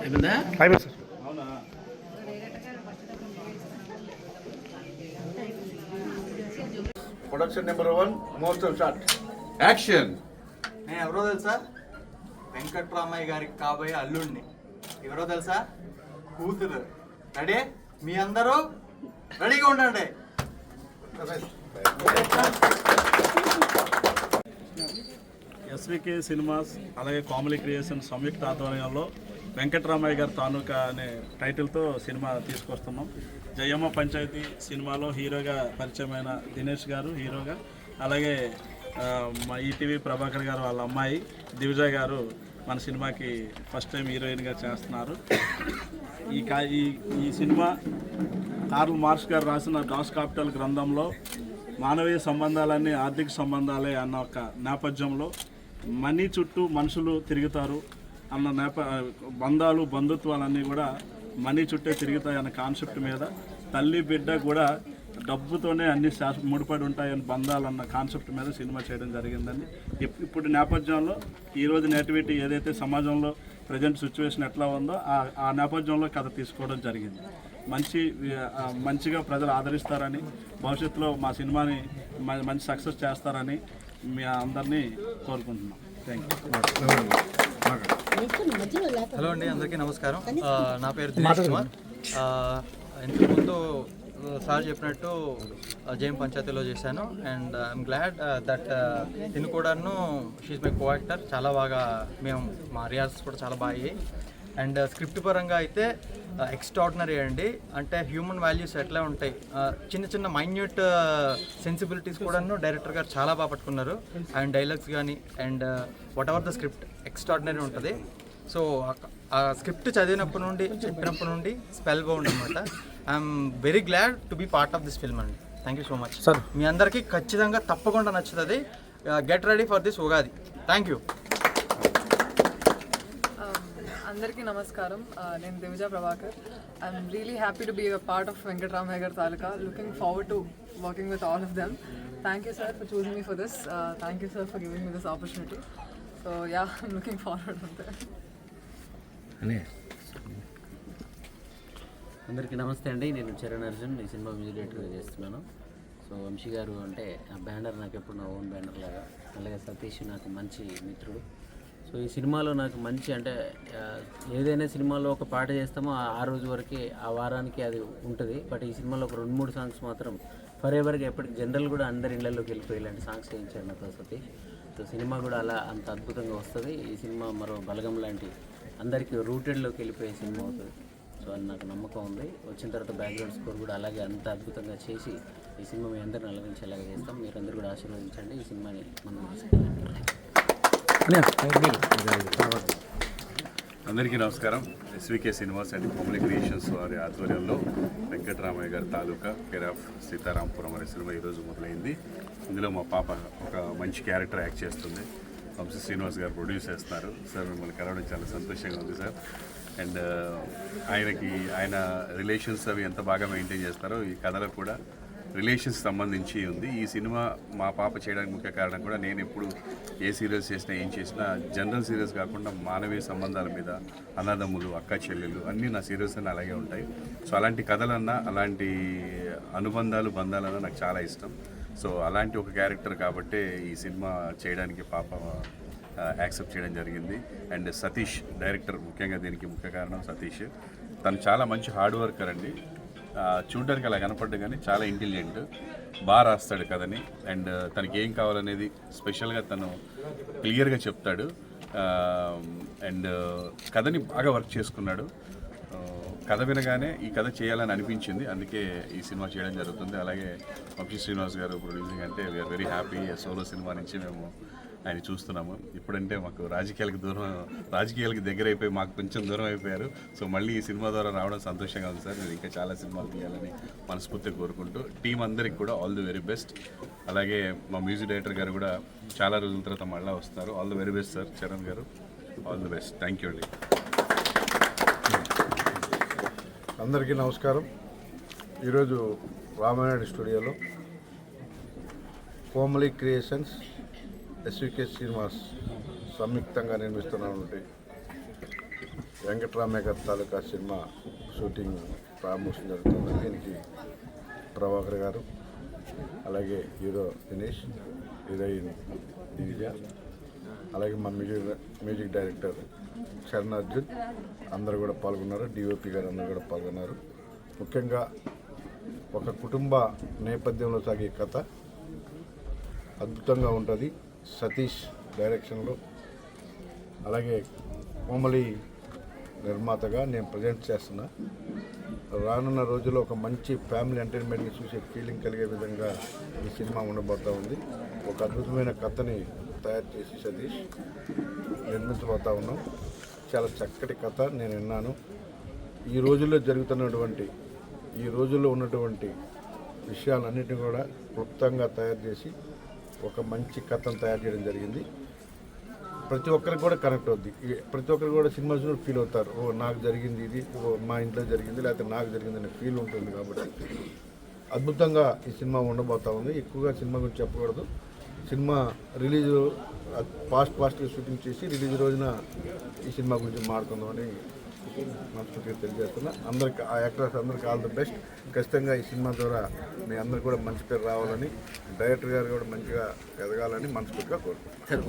అయిపోయిందా అయిపోయింది sir production number one most shot action నేను ఎవరో తెలుసా? వెంకట్రామయ్య గారికి కాబోయే అల్లుడిని. ఎవరో తెలుసా? కూతురు. రెడీ మీ అందరూ రెడీగా ఉండండి. ఎస్వికే సినిమాస్ అలాగే కామెడీ క్రియేషన్ సంయుక్త ఆధ్వర్యంలో వెంకటరామయ్య గారి తాలూకా అనే టైటిల్తో సినిమా తీసుకొస్తున్నాం. జయమ్మ పంచాయతీ సినిమాలో హీరోగా పరిచయమైన దినేష్ గారు హీరోగా అలాగే మా ఈటీవీ ప్రభాకర్ గారు వాళ్ళ అమ్మాయి దివిజ గారు మన సినిమాకి ఫస్ట్ టైం హీరోయిన్గా చేస్తున్నారు. ఈ కా ఈ ఈ సినిమా కార్ల్ మార్క్స్ గారు రాసిన డాస్ కాపిటల్ గ్రంథంలో మానవీయ సంబంధాలన్నీ ఆర్థిక సంబంధాలే అన్న ఒక నేపథ్యంలో మనీ చుట్టూ మనుషులు తిరుగుతారు అన్న నేప బంధాలు బంధుత్వాలన్నీ కూడా మనీ చుట్టే తిరుగుతాయి అన్న కాన్సెప్ట్ మీద. తల్లి బిడ్డ కూడా డబ్బుతోనే అన్ని శాశ్వ ముడిపడి ఉంటాయని బంధాలన్న కాన్సెప్ట్ మీద సినిమా చేయడం జరిగిందండి. ఇప్- ఇప్పుడు నేపథ్యంలో ఈరోజు నేటివిటీ ఏదైతే సమాజంలో ప్రజెంట్ సిచ్యువేషన్ ఎట్లా ఉందో ఆ ఆ నేపథ్యంలో కథ తీసుకోవడం జరిగింది. మంచి మంచిగా ప్రజలు ఆదరిస్తారని భవిష్యత్తులో మా సినిమాని మంచి సక్సెస్ చేస్తారని మీ అందరినీ కోరుకుంటున్నాం. థ్యాంక్ యూ హలో అండి అందరికీ నమస్కారం. నా పేరు దినేష్ కుమార్. ఇంతకుముందు సార్ చెప్పినట్టు జైన్ పంచాయతీలో చేశాను. అండ్ ఐఎమ్ గ్లాడ్ దట్ తిను కూడాను షీజ్ మై కో యాక్టర్ చాలా బాగా మేము మా రియాల్స్ కూడా చాలా బాగా అయ్యాయి. అండ్ స్క్రిప్ట్ పరంగా అయితే ఎక్స్ట్రాడినరీ అండి. అంటే హ్యూమన్ వాల్యూస్ ఎట్లా ఉంటాయి? చిన్న చిన్న మైన్యూట్ సెన్సిబిలిటీస్ కూడాను డైరెక్టర్ గారు చాలా బాగా పట్టుకున్నారు. అండ్ డైలాగ్స్ కానీ and whatever the script extraordinary ఉంటుంది. సో ఆ స్క్రిప్ట్ చదివినప్పటి నుండి చెప్పినప్పటి నుండి స్పెల్ బౌండ్ అనమాట I'm very glad to be part of this film అండి. Thank you so much Sir. మీ అందరికీ ఖచ్చితంగా తప్పకుండా నచ్చుతుంది. Get ready for this Ugadi. Thank you అందరికీ నమస్కారం. నేను Divija Prabhakar. I'm really happy to be a part of Venkataramaiah గారి తాలూకా looking forward to working with all of them thank you sir for choosing me for this thank you sir for giving me this opportunity so ya I'm looking forward అంతే అందరికీ నమస్తే అండి. నేను చరణ్ అర్జున్ ఈ cinema music డైరెక్టర్గా చేస్తున్నాను. So Vamshi garu అంటే ఆ బ్యానర్ నాకు ఎప్పుడు నా ఓన్ బ్యానర్ లాగా అలాగే సతీష్ నాకు మంచి మిత్రుడు. సో ఈ సినిమాలో నాకు మంచి అంటే ఏదైనా సినిమాలో ఒక పాట చేస్తామో ఆ- రోజు వరకే ఆ వారానికి అది ఉంటుంది. బట్ ఈ సినిమాలో ఒక రెండు మూడు సాంగ్స్ మాత్రం ఫర్ ఎవర్గా ఎప్పటికి జనరల్ కూడా అందరి ఇళ్ళలోకి వెళ్ళిపోయి ఇలాంటి సాంగ్స్ చేయించారు నా ప్రసతి. సో సినిమా కూడా అలా అంత అద్భుతంగా వస్తుంది. ఈ సినిమా మరో బలగం లాంటి అందరికీ రూటెడ్లోకి వెళ్ళిపోయే సినిమా అవుతుంది. సో అని నాకు నమ్మకం ఉంది. వచ్చిన తర్వాత బ్యాక్గ్రౌండ్ స్కోర్ కూడా అలాగే అంత అద్భుతంగా చేసి ఈ సినిమా మీ అందరిని అలవించేలాగా చేస్తాం. మీరు అందరూ కూడా ఆశీర్వదించండి. ఈ సినిమాని మనం అందరికీ నమస్కారం. SVK cinemas and comedy creations వారి ఆధ్వర్యంలో వెంకటరామయ్య గారి తాలూకా కేర్ ఆఫ్ సీతారాంపురం అనే సినిమా ఈరోజు మొదలైంది. ఇందులో మా పాప ఒక మంచి క్యారెక్టర్ యాక్ట్ చేస్తుంది. వంశీ శ్రీనివాస్ గారు ప్రొడ్యూస్ చేస్తున్నారు. సార్ మిమ్మల్ని కలవడం చాలా సంతోషంగా ఉంది సార్. అండ్ ఆయనకి ఆయన రిలేషన్స్ అవి ఎంత బాగా మెయింటైన్ చేస్తారో ఈ కథలో కూడా రిలేషన్స్ సంబంధించి ఉంది. ఈ సినిమా మా పాప చేయడానికి ముఖ్య కారణం కూడా నేను ఎప్పుడు ఏ సీరియల్స్ చేసినా ఏం చేసినా జనరల్ సీరియల్స్ కాకుండా మానవీయ సంబంధాల మీద అన్నదమ్ములు అక్క చెల్లెలు అన్నీ నా సీరియల్స్ అన్నీ అలాగే ఉంటాయి. సో అలాంటి కథలన్నా అలాంటి అనుబంధాలు బంధాలన్నా నాకు చాలా ఇష్టం. సో అలాంటి ఒక క్యారెక్టర్ కాబట్టే ఈ సినిమా చేయడానికి పాప యాక్సెప్ట్ చేయడం జరిగింది. అండ్ సతీష్ డైరెక్టర్ ముఖ్యంగా దీనికి ముఖ్య కారణం సతీష్. తను చాలా మంచి హార్డ్ వర్కర్ అండి. చూడ్డానికి అలా కనపడ్డు కానీ చాలా ఇంటెలిజెంట్ బాగా రాస్తాడు కథని. అండ్ తనకి ఏం కావాలనేది స్పెషల్గా తను క్లియర్గా చెప్తాడు. అండ్ కథని బాగా వర్క్ చేసుకున్నాడు. కథ వినగానే ఈ కథ చేయాలని అనిపించింది. అందుకే ఈ సినిమా చేయడం జరుగుతుంది. అలాగే వంశీ శ్రీనివాస్ గారు ప్రొడ్యూసింగ్ అంటే we're very happy solo cinema నుంచి మేము ఆయన చూస్తున్నాము. ఇప్పుడంటే మాకు రాజకీయాలకు దూరం రాజకీయాలకు దగ్గర అయిపోయి మాకు కొంచెం దూరం అయిపోయారు. సో మళ్ళీ ఈ సినిమా ద్వారా రావడం సంతోషంగా ఉంది సార్. మీరు ఇంకా చాలా సినిమాలు తీయాలని మనస్ఫూర్తిగా కోరుకుంటూ టీం అందరికి కూడా ఆల్ ది వెరీ బెస్ట్. అలాగే మా మ్యూజిక్ డైరెక్టర్ గారు కూడా చాలా రోజుల తర్వాత మళ్ళీ వస్తారు all the very best sir Charan గారు. All the best. Thank you అండి. అందరికీ నమస్కారం. ఈరోజు రామానాయుడు స్టూడియోలో కోమలి క్రియేషన్స్ ఎస్వికే శ్రీనివాస్ సంయుక్తంగా నిర్మిస్తున్నటువంటి వెంకటరామయ్య గారి తాలూకా సినిమా షూటింగ్ ప్రారంభోత్సవం జరుగుతుంది. దీనికి ప్రభాకర్ గారు అలాగే హీరో దినేష్ హీరోయిన్ దివిజ అలాగే మా music music director Sharan Arjun అందరూ కూడా పాల్గొన్నారు. డిఓపి గారు అందరు కూడా పాల్గొన్నారు. ముఖ్యంగా ఒక కుటుంబ నేపథ్యంలో సాగే కథ అద్భుతంగా ఉంటుంది. సతీష్ డైరెక్షన్లో. అలాగే కోమలి నిర్మాతగా నేను ప్రజెంట్ చేస్తున్నా. రానున్న రోజుల్లో ఒక మంచి ఫ్యామిలీ ఎంటర్టైన్మెంట్ని చూసే ఫీలింగ్ కలిగే విధంగా ఈ సినిమా ఉండబోతూ ఉంది. ఒక అద్భుతమైన కథని తయారు చేసి సతీష్ నిర్మించబోతా ఉన్నాం. చాలా చక్కటి కథ నేను విన్నాను. ఈ రోజుల్లో జరుగుతున్నటువంటి ఈ రోజుల్లో ఉన్నటువంటి విషయాలన్నింటినీ కూడా క్లుప్తంగా తయారు చేసి ఒక మంచి కథను తయారు చేయడం జరిగింది. ప్రతి ఒక్కరికి కూడా కనెక్ట్ అవుద్ది. ప్రతి ఒక్కరు కూడా సినిమా చూసి ఫీల్ అవుతారు. ఓ నాకు జరిగింది ఇది. ఓ మా ఇంట్లో జరిగింది. లేకపోతే నాకు జరిగింది అనే ఫీల్ ఉంటుంది కాబట్టి. అద్భుతంగా ఈ సినిమా ఉండబోతా ఉంది. ఎక్కువగా సినిమా గురించి చెప్పకూడదు. సినిమా రిలీజ్ ఫాస్ట్ ఫాస్ట్గా షూటింగ్ చేసి రిలీజ్ రోజున ఈ సినిమా గురించి మాట్లాడుకుందామని మనస్ఫూర్తిగా తెలియజేస్తున్నా. అందరికి ఆ యాక్టర్స్ అందరికి ఆల్ ది బెస్ట్. ఖచ్చితంగా ఈ సినిమా ద్వారా మీ అందరు కూడా మంచి పేరు రావాలని డైరెక్టర్ గారు కూడా మంచిగా ఎదగాలని మనస్ఫూర్తిగా కోరుకుంటున్నాను.